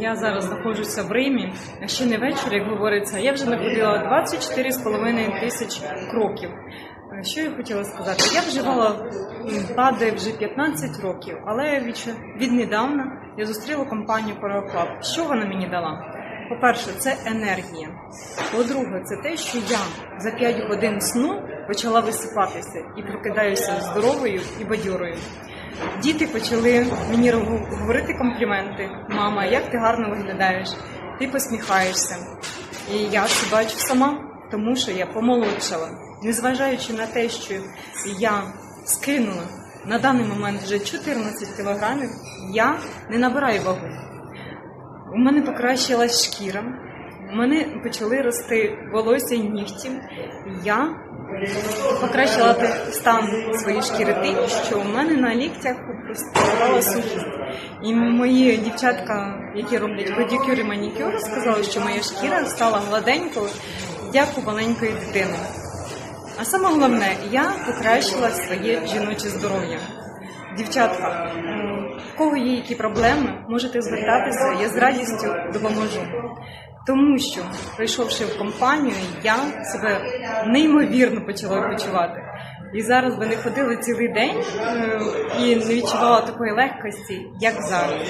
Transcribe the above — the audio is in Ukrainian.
Я зараз знаходжуся в Римі. Ще не вечір, як говориться. Я вже находила 24,5 тисяч кроків. Е, Що я хотіла сказати? Я вживала м, БАДи вже 15 років, але від, віднедавна я зустріла компанію Параклаб. Що вона мені дала? По-перше, це енергія. По-друге, це те, що я за 5 годин сну почала висипатися і прокидаюся здоровою і бадьорою. Діти почали мені говорити компліменти. Мама, як ти гарно виглядаєш, ти посміхаєшся. І я це бачу сама, тому що я помолодшала. Незважаючи на те, що я скинула на даний момент вже 14 кілограмів, я не набираю вагу. У мене покращилась шкіра, у мене почали рости волосся і нігті. Я покращила стан своєї шкіри тим, що у мене на ліктях простувала сухість. І мої дівчатка, які роблять pedicure і манікюр, сказали, що моя шкіра стала гладенькою, як у маленької дитини. А саме головне, я покращила своє жіноче здоров'я. Дівчатка, в кого є які проблеми, можете звертатися, я з радістю допоможу. Тому що, прийшовши в компанію, я себе неймовірно почала почувати. І зараз би не ходила цілий день е, і не відчувала такої легкості, як зараз.